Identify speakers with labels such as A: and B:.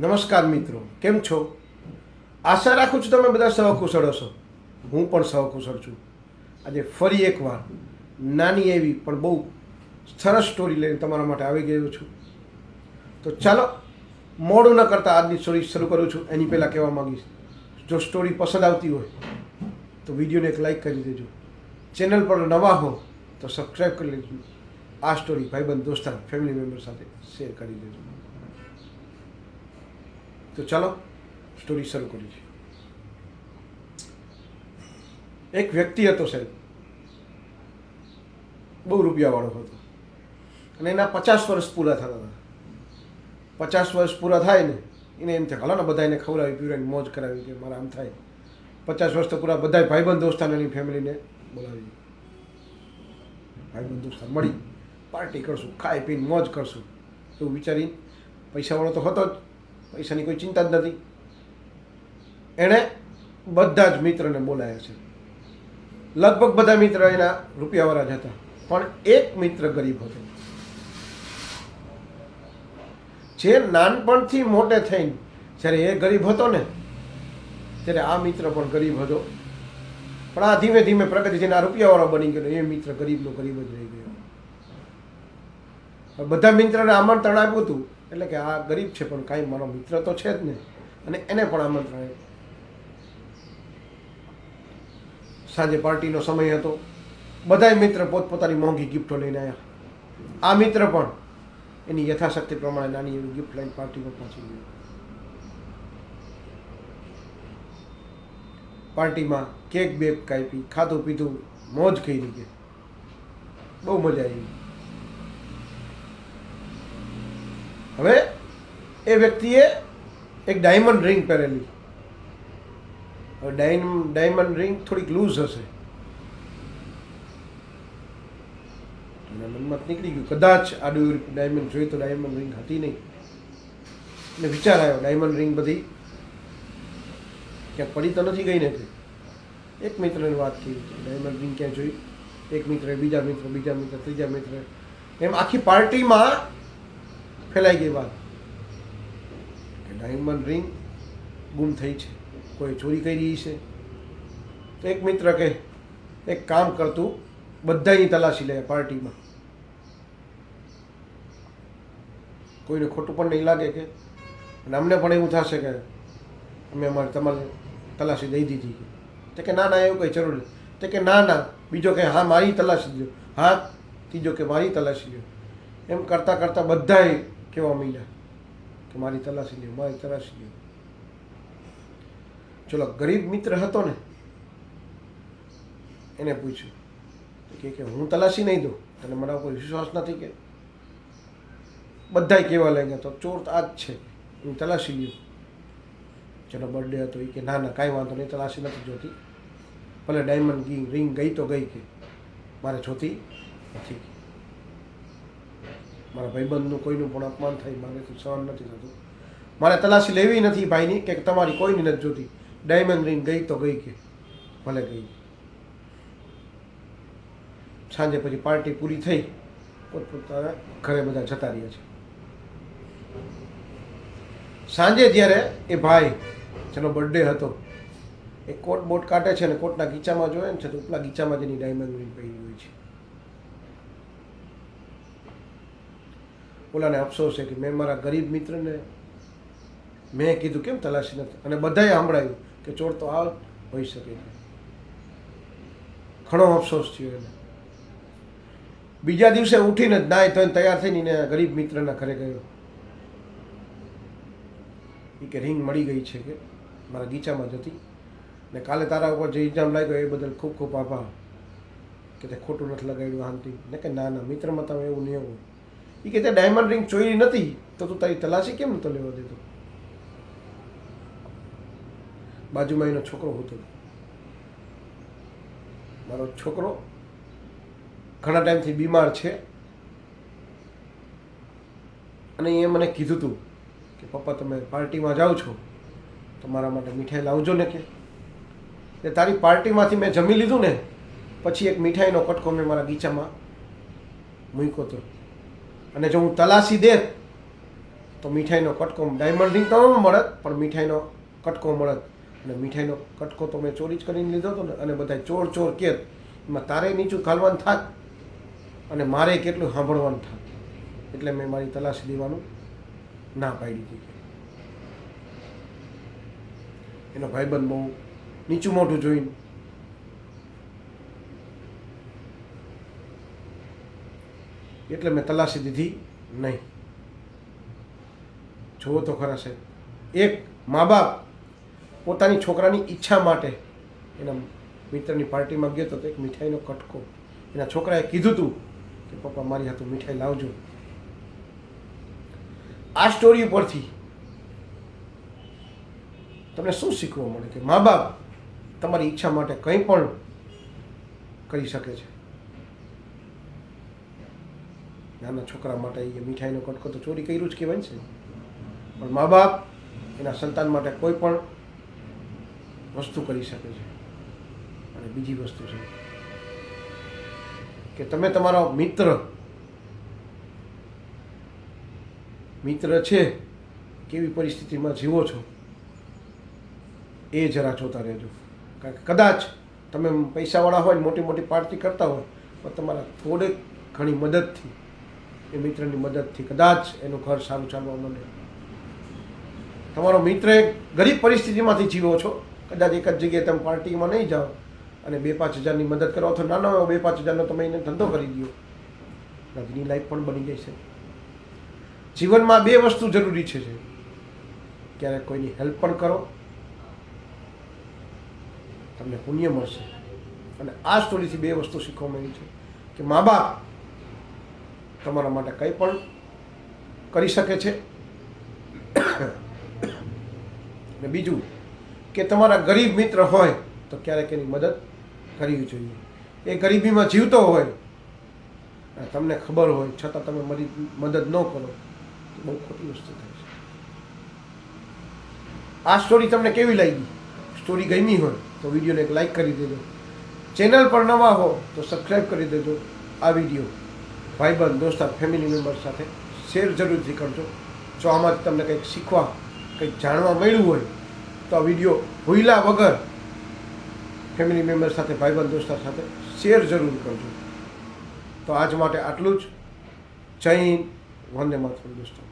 A: નમસ્કાર મિત્રો, કેમ છો? આશા રાખું છું તમે બધા સહકુશળ હશો. હું પણ સહકુશળ છું. આજે ફરી એકવાર નાની એવી પણ બહુ સરસ સ્ટોરી લઈને તમારા માટે આવી ગયો છું. તો ચાલો, મોડું ન કરતાં આજની સ્ટોરી શરૂ કરું છું. એની પહેલાં કહેવા માંગીશ, જો સ્ટોરી પસંદ આવતી હોય, તો વિડીયોને એક લાઈક કરી દેજો. ચેનલ પર નવા હો, તો સબસ્ક્રાઈબ કરી લેજો. આ સ્ટોરી ભાઈબંધ, દોસ્તાર ફેમિલી મેમ્બર સાથે શેર કરી દેજો. તો ચાલો સ્ટોરી શરૂ કરીએ. એક વ્યક્તિ હતો સાહેબ. બહુ રૂપિયાવાળો હતો. અને એના પચાસ વર્ષ પૂરા થતા હતા. પચાસ વર્ષ પૂરા થાય ને, એને એમ થાય હલો ને બધાને ખવડાવી પીવડાવી મોજ કરાવી, કે મારા આમ થાય. પચાસ વર્ષ તો પૂરા બધા ભાઈબંધ દોસ્તાને એની ફેમિલીને બોલાવી. ભાઈબંધ દોસ્તાર મળી. પાર્ટી કરશું, ખાઈ પીને મોજ કરશું. એવું વિચારી પૈસાવાળો તો હતો જ. પૈસાની કોઈ ચિંતા જ નથી. એણે બધા જ મિત્રને બોલાયા છે. લગભગ બધા મિત્ર એના રૂપિયાવાળા જ હતા, પણ એક મિત્ર ગરીબ હતો. જે નાનપણથી મોટે થઈને જ્યારે એ ગરીબ હતો ને, ત્યારે આ મિત્ર પણ ગરીબ હતો. પણ આ ધીમે ધીમે પ્રગતિ જેના રૂપિયાવાળો બની ગયો એ મિત્ર ગરીબનો ગરીબ જ રહી ગયો. બધા મિત્રને આમંત્રણ આપ્યું હતું. એટલે કે આ ગરીબ છે, પણ કાંઈ મારો મિત્ર તો છે જ ને અને એને પણ આમંત્રણ આપ્યું. સાંજે પાર્ટીનો સમય હતો. બધાય મિત્ર પોતપોતાની મોંઘી ગિફ્ટો લઈને આવ્યા આ મિત્ર પણ એની યથાશક્તિ પ્રમાણે નાની એવી ગિફ્ટ લઈને પાર્ટીમાં પહોંચી ગયો. પાર્ટીમાં કેક બેક કાપી ખાધું પીધું, મોજ કરી કે. બહુ મજા આવી. હવે એ વ્યક્તિએ એક ડાયમંડ રિંગ પહેરેલી. હવે ડાયમ ડાયમંડ રિંગ થોડીક લૂઝ હશે. મનમાં નીકળી ગયું. કદાચ આડું ડાયમંડ જોઈ તો ડાયમંડ રિંગ હતી નહીં. એટલે વિચાર આવ્યો ડાયમંડ રિંગ બધી ક્યાંક પડી તો નથી ગઈ ને તે. એક મિત્રને વાત કરી ડાયમંડ રિંગ ક્યાં જોઈ? એક મિત્ર બીજા મિત્ર બીજા મિત્ર, ત્રીજા મિત્ર એમ આખી પાર્ટીમાં ફેલાઈ ગઈ વાત. કે ડાયમંડ રિંગ ગુમ થઈ છે. કોઈ ચોરી કરી છે. તો એક મિત્ર કે એક કામ કરતું બધાની તલાશી લે પાર્ટીમાં. કોઈને ખોટું પણ નહીં લાગે કે, અને અમને પણ એવું થશે કે, અમે અમારે તમારે તલાશી દઈ દીધી તો કે, ના ના, એવું કંઈ જરૂર નહીં તો કે, ના ના, બીજો કે હા, મારી તલાશી દો હા? ત્રીજો કે, મારી તલાશી દો એમ કરતાં કરતાં બધાએ કહેવા માંડ્યા કે મારી તલાશી લ્યો, મારી તલાશી લ્યો. ચલો, ગરીબ મિત્ર હતો ને, એને પૂછ્યું. કે કે, હું તલાશી નહીં દઉં. તને મને કોઈ વિશ્વાસ નથી કે? બધાય કહેવા લાગ્યા, તો ચોર તો આ જ છે. હું તલાશી લ્યો. ચલો બર્થડે હતો એ કે, ના ના, કાંઈ વાંધો નહીં, તલાશી નથી જોતી. ભલે ડાયમંડ રિંગ ગઈ તો ગઈ કે. મારે જોતી નથી મારા ભાઈબંધનું કોઈનું પણ અપમાન થાય મારેથી સહન નથી થતું. મારે તલાશી લેવી નથી ભાઈની કે તમારી કોઈની નથી જોતી. ડાયમંડ રિંગ ગઈ તો ગઈ કે, ભલે ગઈ. સાંજે પછી પાર્ટી પૂરી થઈ, પોતપોતાના ઘરે બધા જતા રહ્યા છે. સાંજે જ્યારે એ ભાઈ, જેનો બર્થડે હતો, એ કોટ બોટ કાઢે છે ને કોટના ગીચામાં જોયે ને છે તો ઉપલા ગીચામાં જ એની ડાયમંડ રિંગ પડી હોય છે. ઓલાને અફસોસ છે કે મેં મારા ગરીબ મિત્રને મેં કીધું કેમ તલાશી નથી? અને બધાએ સાંભળાયું કે ચોર તો આ હોઈ શકે ઘણો અફસોસ થયો એને. બીજા દિવસે ઉઠીને જ નાય ધોઈને તૈયાર થઈને એને ગરીબ મિત્રના ઘરે ગયો. એ કે રિંગ મળી ગઈ છે કે મારા ગીચામાં જ હતી. ને કાલે તારા ઉપર જે ઇલ્ઝામ લાગ્યો એ બદલ ખૂબ ખૂબ આભાર. કે તે ખોટું નથી લગાડ્યું આમથી ને કે ના ના, મિત્રમાં તમે એવું નહીં હોય. એ કે તે ડાયમંડ રિંગ ચોરી નથી, તો તું તારી તલાશી કેમ નતો લેવા દીધો બાજુમાં એનો છોકરો હતો મારો છોકરો ઘણા ટાઈમથી બીમાર છે. અને એ મને કીધું હતું કે, પપ્પા, તમે પાર્ટીમાં જાઓ છો, તો મારા માટે મીઠાઈ લાવજો ને કે. એટલે તારી પાર્ટીમાંથી મેં જમી લીધું ને, પછી એક મીઠાઈનો કટકો મેં મારા ગીચામાં મૂક્યો હતો અને જો હું તલાશી દે તો મીઠાઈનો કટકો ડાયમંડ રિંગ તો ન મળત પણ મીઠાઈનો કટકો મળત અને મીઠાઈનો કટકો તો મેં ચોરી જ કરીને લીધો હતો ને, અને બધા ચોર ચોર કે, એમાં તારે નીચું ખાલવાનું થાત અને મારે કેટલું સાંભળવાનું થાત એટલે મેં મારી તલાશી લેવાનું ના પાડી દીધી. એનો ભાઈબંધ બહુ નીચું મોઢું જોઈને એટલે મેં તલાશી દીધી નહીં. જુઓ તો ખરા છે એક મા બાપ પોતાની છોકરાની ઈચ્છા માટે એના મિત્રની પાર્ટીમાં ગયો તો એક મીઠાઈનો કટકો. એના છોકરાએ કીધું હતું કે, પપ્પા, મારી હાથું મીઠાઈ લાવજો. આ સ્ટોરી ઉપરથી તમને શું શીખવા મળે કે મા બાપ તમારી ઈચ્છા માટે કંઈ પણ કરી શકે છે? નાના છોકરા માટે એ મીઠાઈનો કટકો તો ચોરી કર્યું જ કહેવાય છે પણ મા બાપ એના સંતાન માટે કોઈ પણ વસ્તુ કરી શકે છે. અને બીજી વસ્તુ છે કે તમે તમારો મિત્ર મિત્ર છે, કેવી પરિસ્થિતિમાં જીવો છો, એ જરા જોતા રહેજો. કારણ કે કદાચ તમે પૈસાવાળા હોય મોટી મોટી પાર્ટી કરતા હોય, પણ તમારા થોડીક ઘણી મદદથી એ મિત્રની મદદથી કદાચ એનું ઘર સારું ચાલવા માંડે તમારો મિત્ર એક ગરીબ પરિસ્થિતિમાંથી જીવો છો. કદાચ એક જ જગ્યાએ તમે પાર્ટીમાં નહીં જાઓ અને બે પાંચ હજારની મદદ કરો અથવા નાનો એવો બે પાંચ હજારનો તમે એને ધંધો કરી દો. લગ્નની લાઈફ પણ બની જાય છે જીવનમાં બે વસ્તુ જરૂરી છે છે ક્યારેક કોઈની હેલ્પ પણ કરો. તમને પુણ્ય મળશે. અને આ સ્ટોરીથી બે વસ્તુ શીખવા મળી છે કે મા બાપ તમારા માટે કંઈ પણ કરી શકે છે. અને બીજું, કે તમારા ગરીબ મિત્ર હોય, તો ક્યારેક એની મદદ કરવી જોઈએ. એ ગરીબીમાં જીવતો હોય તમને ખબર હોય, છતાં તમે મરી, મદદ ન કરો, તો બહુ ખોટી વસ્તુ થાય છે. આ સ્ટોરી તમને કેવી લાગી? સ્ટોરી ગમી હોય, તો વિડીયોને એક લાઈક કરી દેજો. ચેનલ પર નવા હો, તો સબસ્ક્રાઈબ કરી દેજો. આ વીડિયો ભાઈબંધ, દોસ્તા ફેમિલી મેમ્બર સાથે શેર જરૂરથી કરજો. જો આમાંથી તમને કંઈક શીખવા, કંઈક જાણવા મળ્યું હોય, તો આ વીડિયો ભૂલ્યા વગર ફેમિલી મેમ્બર સાથે, ભાઈબંધ, દોસ્તા સાથે શેર જરૂર કરજો. તો આજ માટે આટલું જ. જય હિન્દ. વંદે માતરમ, દોસ્તો.